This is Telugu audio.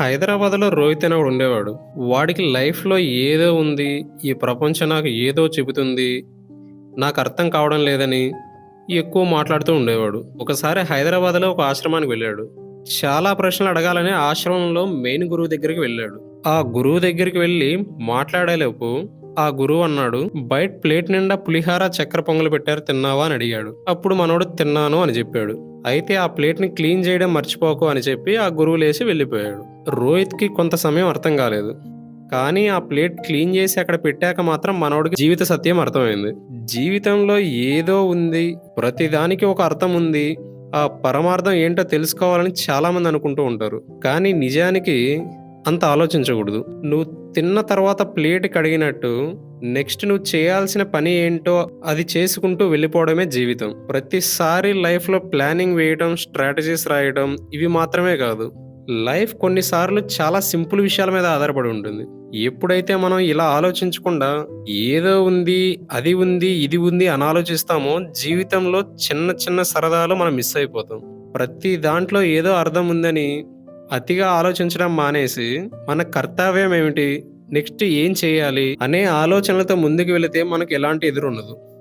హైదరాబాద్లో రోహిత్ అనేవాడు ఉండేవాడు. వాడికి లైఫ్లో ఏదో ఉంది ఈ ప్రపంచం నాకు ఏదో చెబుతుంది నాకు అర్థం కావడం లేదని ఎక్కువ మాట్లాడుతూ ఉండేవాడు. ఒకసారి హైదరాబాద్లో ఒక ఆశ్రమానికి వెళ్ళాడు. చాలా ప్రశ్నలు అడగాలని ఆశ్రమంలో మెయిన్ గురువు దగ్గరికి వెళ్ళాడు. ఆ గురువు దగ్గరికి వెళ్ళి మాట్లాడేలోపు ఆ గురువు అన్నాడు బయట ప్లేట్ నిండా పులిహార చక్కెర పొంగలు పెట్టారు తిన్నావా? అని అడిగాడు. అప్పుడు మనోడు తిన్నాను అని చెప్పాడు. అయితే ఆ ప్లేట్ని క్లీన్ చేయడం మర్చిపోకు అని చెప్పి ఆ గురువు లేచి వెళ్ళిపోయాడు. రోహిత్కి కొంత సమయం అర్థం కాలేదు. కానీ ఆ ప్లేట్ క్లీన్ చేసి అక్కడ పెట్టాక మాత్రం మనోడికి జీవిత సత్యం అర్థమైంది. జీవితంలో ఏదో ఉంది ప్రతిదానికి ఒక అర్థం ఉంది ఆ పరమార్థం ఏంటో తెలుసుకోవాలని చాలా మంది అనుకుంటూ ఉంటారు. కానీ నిజానికి అంత ఆలోచించకూడదు. నువ్వు తిన్న తర్వాత ప్లేట్ కడిగినట్టు నెక్స్ట్ నువ్వు చేయాల్సిన పని ఏంటో అది చేసుకుంటూ వెళ్ళిపోవడమే జీవితం. ప్రతిసారి లైఫ్లో ప్లానింగ్ వేయడం స్ట్రాటజీస్ రాయడం ఇవి మాత్రమే కాదు. లైఫ్ కొన్నిసార్లు చాలా సింపుల్ విషయాల మీద ఆధారపడి ఉంటుంది. ఎప్పుడైతే మనం ఇలా ఆలోచించకుండా ఏదో ఉంది అది ఉంది ఇది ఉంది అని ఆలోచిస్తామో జీవితంలో చిన్న చిన్న సరదాలు మనం మిస్ అయిపోతాం. ప్రతి దాంట్లో ఏదో అర్థం ఉందని అతిగా ఆలోచించడం మానేసి మన కర్తవ్యం ఏమిటి? నెక్స్ట్ ఏం చేయాలి? అనే ఆలోచనలతో ముందుకు వెళితే మనకు ఎలాంటి ఎదురు ఉండదు